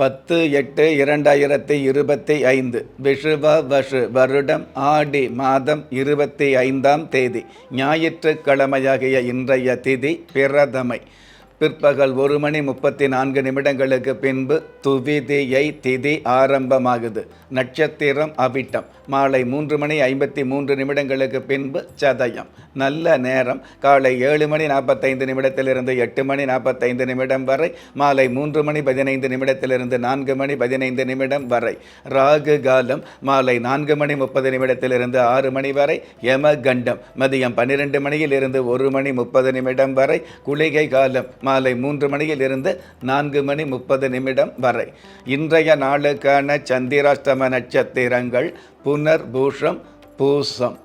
பத்து எட்டு இரண்டாயிரத்தி இருபத்தி ஐந்து விஷுவ வஷு வருடம் ஆடி மாதம் இருபத்தி ஐந்தாம் தேதி ஞாயிற்றுக்கிழமையாகிய இன்றைய திதி பிரதமை. பிற்பகல் ஒரு மணி முப்பத்தி நான்கு நிமிடங்களுக்கு பின்பு துவிதியை திதி ஆரம்பமாகுது. நட்சத்திரம் அவிட்டம். மாலை மூன்று மணி ஐம்பத்தி மூன்று நிமிடங்களுக்கு பின்பு சதயம். நல்ல நேரம். காலை ஏழு மணி நாற்பத்தைந்து நிமிடத்திலிருந்து எட்டு மணி நாற்பத்தைந்து நிமிடம் வரை. மாலை மூன்று மணி பதினைந்து நிமிடத்திலிருந்து நான்கு மணி பதினைந்து நிமிடம் வரை. ராகு காலம். மாலை நான்கு மணி முப்பது நிமிடத்திலிருந்து ஆறு மணி வரை. யம கண்டம் மதியம் பன்னிரெண்டு மணியில் இருந்து ஒரு மணி முப்பது நிமிடம் வரை. குளிகை காலம். மாலை மூன்று மணியில் இருந்து நான்கு மணி முப்பது நிமிடம் வரை. இன்றைய நாளுக்கான சந்திராஷ்டம நட்சத்திரங்கள் புனர்பூஷம் பூசம்.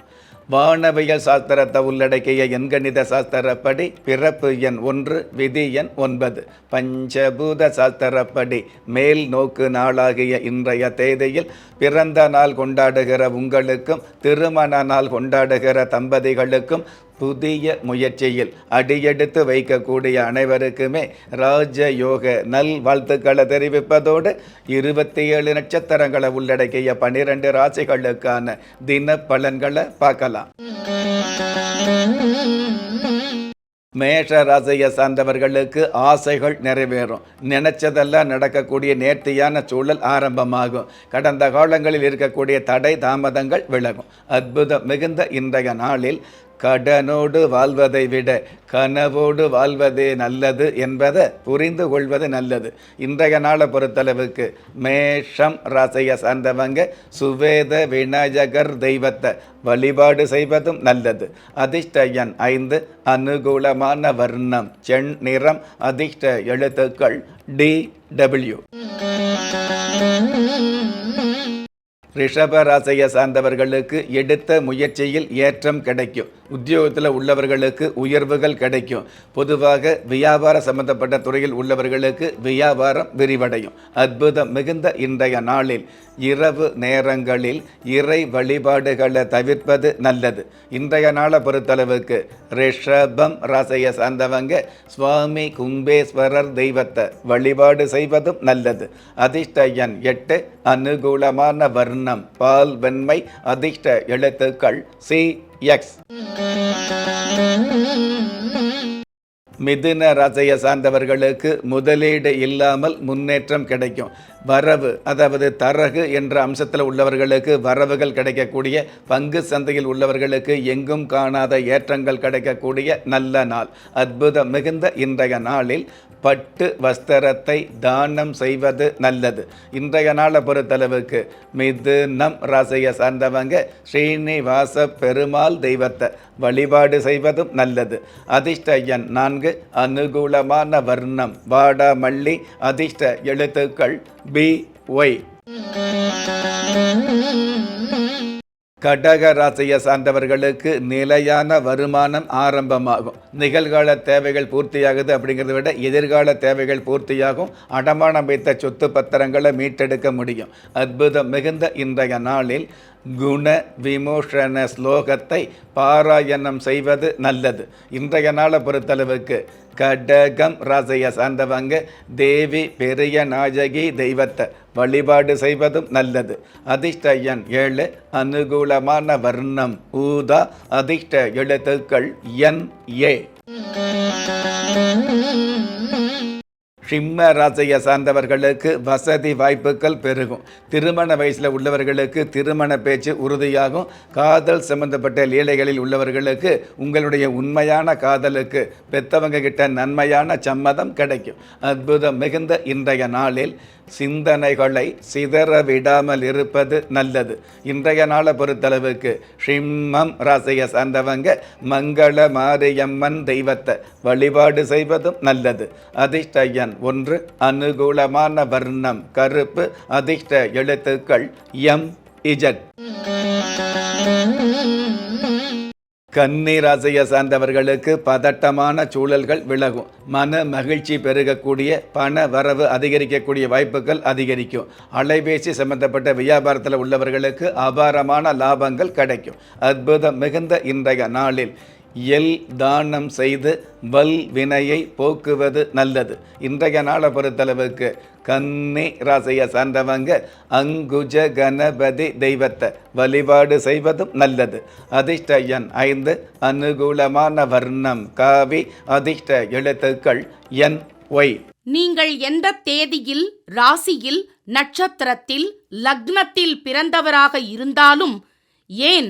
வானவியல் சாஸ்திரத்தை உள்ளடக்கிய எண்கணித சாஸ்திரப்படி பிறப்பு எண் ஒன்று விதி எண் ஒன்பது. பஞ்சபூத சாஸ்திரப்படி மேல் நோக்கு நாளாகிய இன்றைய தேதியில் பிறந்த நாள் கொண்டாடுகிற உங்களுக்கும் திருமண நாள் கொண்டாடுகிற தம்பதிகளுக்கும் புதிய முயற்சியில் அடியெடுத்து வைக்கக்கூடிய அனைவருக்குமே ராஜயோக நல் வாழ்த்துக்களை தெரிவிப்பதோடு இருபத்தி ஏழு நட்சத்திரங்களை உள்ளடக்கிய பனிரெண்டு ராசிகளுக்கான தின பலன்களை பார்க்கலாம். மேஷ ராசியை சார்ந்தவர்களுக்கு ஆசைகள் நிறைவேறும். நினைச்சதெல்லாம் நடக்கக்கூடிய நேர்த்தியான சூழல் ஆரம்பமாகும். கடந்த காலங்களில் இருக்கக்கூடிய தடை தாமதங்கள் விலகும். அற்புதம் மிகுந்த இன்றைய நாளில் கடனோடு வாழ்வதை விட கனவோடு வாழ்வதே நல்லது என்பதை புரிந்து கொள்வது நல்லது. இன்றைய நாளை பொறுத்தளவுக்கு மேஷம் ராசியை சார்ந்தவங்க சுவேத விநாயகர் தெய்வத்தை வழிபாடு செய்வதும் நல்லது. அதிர்ஷ்ட எண் ஐந்து அனுகூலமான வர்ணம் செண் நிறம் அதிர்ஷ்ட எழுத்துக்கள் டி டபிள்யூ. ரிஷப ராசியை சார்ந்தவர்களுக்கு எடுத்த முயற்சியில் ஏற்றம் கிடைக்கும். உத்தியோகத்தில் உள்ளவர்களுக்கு உயர்வுகள் கிடைக்கும். பொதுவாக வியாபார சம்பந்தப்பட்ட துறையில் உள்ளவர்களுக்கு வியாபாரம் விரிவடையும். அற்புதம் மிகுந்த இன்றைய நாளில். இரவு நேரங்களில் இறை வழிபாடுகளை தவிர்ப்பது நல்லது. இன்றைய நாளை பொறுத்தளவுக்கு ரிஷபம் ராசையை சார்ந்தவங்க சுவாமி கும்பேஸ்வரர் தெய்வத்தை வழிபாடு செய்வதும் நல்லது. அதிர்ஷ்ட எண் எட்டு அனுகூலமான வர்ணம் பால் வெண்மை அதிர்ஷ்ட எழுத்துக்கள் சி எக்ஸ் மிதுன ராசியை சார்ந்தவர்களுக்கு முதலீடு இல்லாமல் முன்னேற்றம் கிடைக்கும். வரவு அதாவது தரகு என்ற அம்சத்தில் உள்ளவர்களுக்கு வரவுகள் கிடைக்கக்கூடிய பங்கு சந்தையில் உள்ளவர்களுக்கு எங்கும் காணாத ஏற்றங்கள் கிடைக்கக்கூடிய நல்ல நாள். அற்புதம் மிகுந்த இன்றைய நாளில் பட்டு வஸ்திரத்தை தானம் செய்வது நல்லது. இன்றைய நாளை பொறுத்தளவுக்கு மிதுனம் ராசியை சார்ந்தவங்க ஸ்ரீனிவாச பெருமாள் தெய்வத்தை வழிபாடு செய்வதும் நல்லது. அதிர்ஷ்ட எண் நான்கு அனுகூலமான வர்ணம் வாடாமல்லி அதிர்ஷ்ட எழுத்துக்கள் பி ஒய். கடக ராசியை சார்ந்தவர்களுக்கு நிலையான வருமானம் ஆரம்பமாகும். நிகழ்கால தேவைகள் பூர்த்தியாகுது அப்படிங்கிறத விட எதிர்கால தேவைகள் பூர்த்தியாகும். அடமானம் வைத்த சொத்து பத்திரங்களை மீட்டெடுக்க முடியும். அற்புதம் மிகுந்த இன்றைய நாளில் குண விமோஷன ஸ்லோகத்தை பாராயணம் செய்வது நல்லது. இன்றைய நாளை பொறுத்தளவுக்கு கடகம் ராசைய சார்ந்தவங்க தேவி பெரிய நாயகி தெய்வத்தை வழிபாடு செய்வதும் நல்லது. அதிர்ஷ்ட எண் ஏழு அனுகூலமான வர்ணம். ஊதா அதிர்ஷ்ட எழுத்துக்கள் என் ஏ. சிம்ம ராசியை சார்ந்தவர்களுக்கு வசதி வாய்ப்புகள் பெருகும். திருமண வயசில் உள்ளவர்களுக்கு திருமண பேச்சு உறுதியாகும். காதல் சம்பந்தப்பட்ட லீலைகளில் உள்ளவர்களுக்கு உங்களுடைய உண்மையான காதலுக்கு பெத்தவங்க கிட்ட நன்மையான சம்மதம் கிடைக்கும். அற்புதம் மிகுந்த இன்றைய நாளில் சிந்தனைகளை சிதற விடாமல் இருப்பது நல்லது. இன்றைய நாளை பொறுத்தளவுக்கு சிம்மம் ராசியை சார்ந்தவங்க மங்கள மாரியம்மன் தெய்வத்தை வழிபாடு செய்வதும் நல்லது. அதிர்ஷ்ட ஒன்று அனுகூலமான வர்ணம் கருப்பு அதிர்ஷ்ட எழுத்துக்கள் எம் இஜட். கன்னி ராசியை சார்ந்தவர்களுக்கு பதட்டமான சூழல்கள் விலகும். மன மகிழ்ச்சி பெருகக்கூடிய பண வரவு அதிகரிக்கக்கூடிய வாய்ப்புகள் அதிகரிக்கும். அலைபேசி சம்பந்தப்பட்ட வியாபாரத்தில் உள்ளவர்களுக்கு அபாரமான லாபங்கள் கிடைக்கும். அற்புதம் மிகுந்த இன்றைய நாளில். எல் தானம் செய்து வல் வினையை போக்குவது நல்லது. இன்றைய நாளை பொறுத்தளவுக்கு கன்னி ராசியை சார்ந்தவங்க அங்குஜ கணபதி தெய்வத்தை வழிபாடு செய்வதும் நல்லது. அதிர்ஷ்ட எண் ஐந்து அனுகூலமான வர்ணம் காவி அதிர்ஷ்ட எழுத்துக்கள் என் ஒய். நீங்கள் எந்த தேதியில் ராசியில் நட்சத்திரத்தில் லக்னத்தில் பிறந்தவராக இருந்தாலும் ஏன்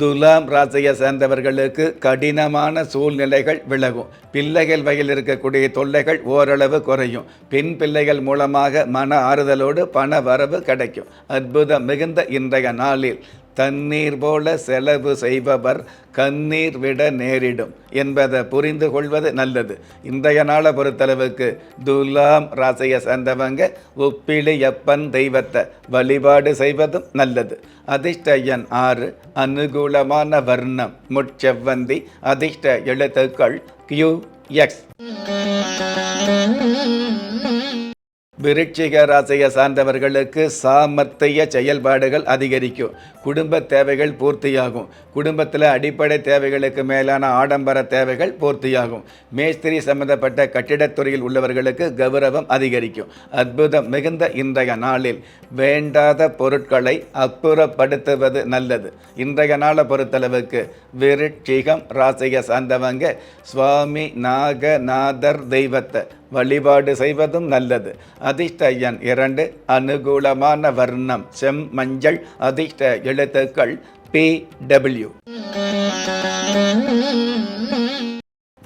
துலாம் ராசியை சேர்ந்தவர்களுக்கு கடினமான சூழ்நிலைகள் விலகும். பிள்ளைகள் வகையில் இருக்கக்கூடிய தொல்லைகள் ஓரளவு குறையும். பெண் பிள்ளைகள் மூலமாக மன ஆறுதலோடு பண வரவு கிடைக்கும். அற்புதம் மிகுந்த இன்றைய நாளில். தண்ணீர் போல செலவு செய்பவர் கண்ணீர் விட நேரிடும் என்பதை புரிந்து கொள்வது நல்லது. இன்றைய நாளை பொறுத்தளவுக்கு துலாம் ராசியை சேர்ந்தவங்க உப்பிலியப்பன் தெய்வத்தை வழிபாடு செய்வதும் நல்லது. அதிர்ஷ்ட எண் ஆறு அனுகூலமான வர்ணம் முட்செவ்வந்தி அதிர்ஷ்ட எழுத்துக்கள் கியூ எக்ஸ் விருட்சிக ராசியை சார்ந்தவர்களுக்கு சாமர்த்திய செயல்பாடுகள் அதிகரிக்கும். குடும்ப தேவைகள் பூர்த்தியாகும். குடும்பத்தில் அடிப்படை தேவைகளுக்கு மேலான ஆடம்பர தேவைகள் பூர்த்தியாகும். மேஸ்திரி சம்பந்தப்பட்ட கட்டிடத்துறையில் உள்ளவர்களுக்கு கௌரவம் அதிகரிக்கும். அற்புதம் மிகுந்த இன்றைய நாளில் வேண்டாத பொருட்களை அப்புறப்படுத்துவது நல்லது. இன்றைய நாளை பொறுத்தளவுக்கு விருட்சிகம் ராசியை சார்ந்தவங்க சுவாமி நாகநாதர் தெய்வத்தை வழிபாடு செய்வதும் நல்லது. அதிர்ஷ்ட எண் இரண்டு அனுகூலமான வர்ணம். செம் மஞ்சள் அதிர்ஷ்ட எழுத்துக்கள் பி டபிள்யூ.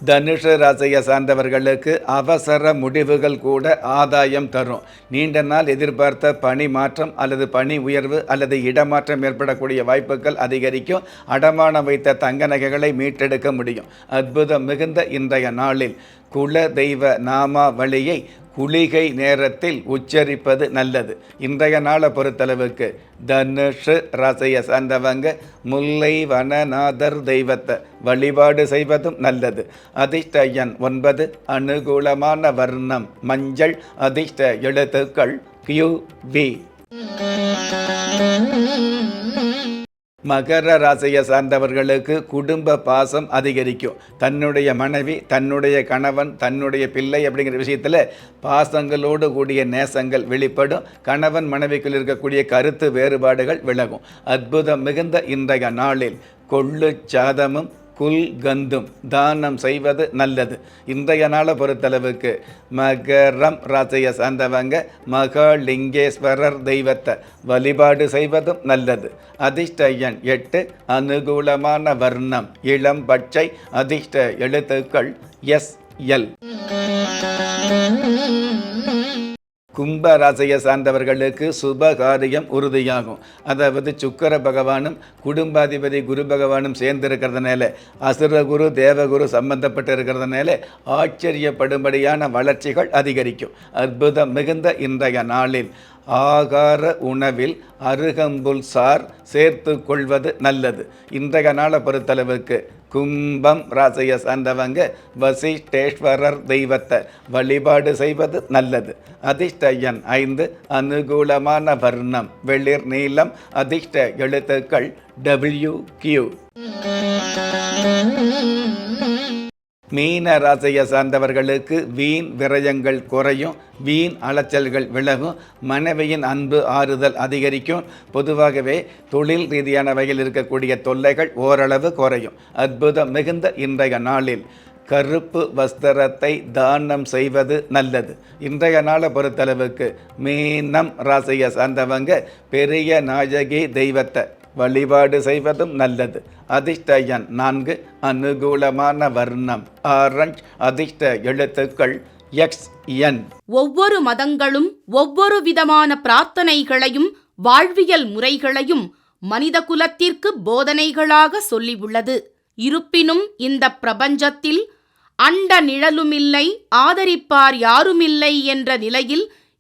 தனுஷ ராசியை சார்ந்தவர்களுக்கு அவசர முடிவுகள் கூட ஆதாயம் தரும். நீண்ட நாள் எதிர்பார்த்த பணி மாற்றம் அல்லது பணி உயர்வு அல்லது இடமாற்றம் ஏற்படக்கூடிய வாய்ப்புகள் அதிகரிக்கும். அடமானம் வைத்த தங்க நகைகளை மீட்டெடுக்க முடியும். அற்புதம் மிகுந்த இன்றைய நாளில் குல தெய்வ நாமாவளியை குளிகை நேரத்தில் உச்சரிப்பது நல்லது. இன்றைய நாளை பொறுத்தளவுக்கு தனுஷு ராசியை சார்ந்தவங்க முல்லை வனநாதர் தெய்வத்தை வழிபாடு செய்வதும் நல்லது. அதிர்ஷ்ட எண் ஒன்பது அனுகூலமான வர்ணம் மஞ்சள் அதிர்ஷ்ட எழுத்துக்கள் கியூ வி மகர ராசியை சார்ந்தவர்களுக்கு குடும்ப பாசம் அதிகரிக்கும். தன்னுடைய மனைவி தன்னுடைய கணவன் தன்னுடைய பிள்ளை அப்படிங்கிற விஷயத்தில் பாசங்களோடு கூடிய நேசங்கள் வெளிப்படும். கணவன் மனைவிக்குள் இருக்கக்கூடிய கருத்து வேறுபாடுகள் விலகும். அற்புதம் மிகுந்த இன்றைய நாளில் கொள்ளு சாதமும் குல் கந்தும் தானம் செய்வது நல்லது. இன்றைய நாளை பொறுத்தளவுக்கு மகரம் ராசியை சார்ந்தவங்க மகாலிங்கேஸ்வரர் தெய்வத்தை வழிபாடு செய்வதும் நல்லது. அதிர்ஷ்ட எண் எட்டு அனுகூலமான வர்ணம் இளம் பச்சை அதிர்ஷ்ட எழுத்துக்கள் எஸ் எல். கும்ப ராசியை சார்ந்தவர்களுக்கு சுப காரியம் உறுதியாகும். அதாவது சுக்கர பகவானும் குடும்பாதிபதி குரு பகவானும் சேர்ந்து இருக்கிறதுனால அசுரகுரு தேவகுரு சம்பந்தப்பட்டு இருக்கிறதுனால ஆச்சரியப்படும்படியான வளர்ச்சிகள் அதிகரிக்கும். அற்புதம் மிகுந்த இன்றைய நாளில் ஆகார உணவில் அருகம்புல் சார் சேர்த்து கொள்வது நல்லது. இன்றைய நாளை பொறுத்தளவுக்கு கும்பம் ராசியை சார்ந்தவங்க வசிஷ்டேஸ்வரர் தெய்வத்தை வழிபாடு செய்வது நல்லது. அதிர்ஷ்ட எண் ஐந்து அனுகூலமான வர்ணம் வெளிர் நீளம் அதிர்ஷ்ட எழுத்துக்கள் டபிள்யூ கியூ மீன ராசியை சார்ந்தவர்களுக்கு வீண் விரயங்கள் குறையும் வீண் அலைச்சல்கள் விலகும் மனைவியின் அன்பு ஆறுதல் அதிகரிக்கும். பொதுவாகவே தொழில் ரீதியான வகையில் இருக்கக்கூடிய தொல்லைகள் ஓரளவு குறையும். அற்புதம் மிகுந்த இன்றைய நாளில் கருப்பு வஸ்திரத்தை தானம் செய்வது நல்லது. இன்றைய நாளை பொறுத்தளவுக்கு மீனம் ராசியை சார்ந்தவங்க பெரிய நாயகி தெய்வத்தை வழிபாடு செய்வதும் நல்லது. அதிர்ஷ்ட எண் நான்கு அனுகூலமான வர்ணம். ஆரஞ்ச் அதிர்ஷ்ட எழுத்துக்கள் எக்ஸ் என். ஒவ்வொரு மதங்களும் ஒவ்வொரு விதமான பிரார்த்தனைகளையும் வாழ்வியல் முறைகளையும் மனித குலத்திற்கு போதனைகளாக சொல்லியுள்ளது. இருப்பினும் இந்த பிரபஞ்சத்தில் அண்ட நிழலுமில்லை ஆதரிப்பார் யாருமில்லை என்ற நிலையில்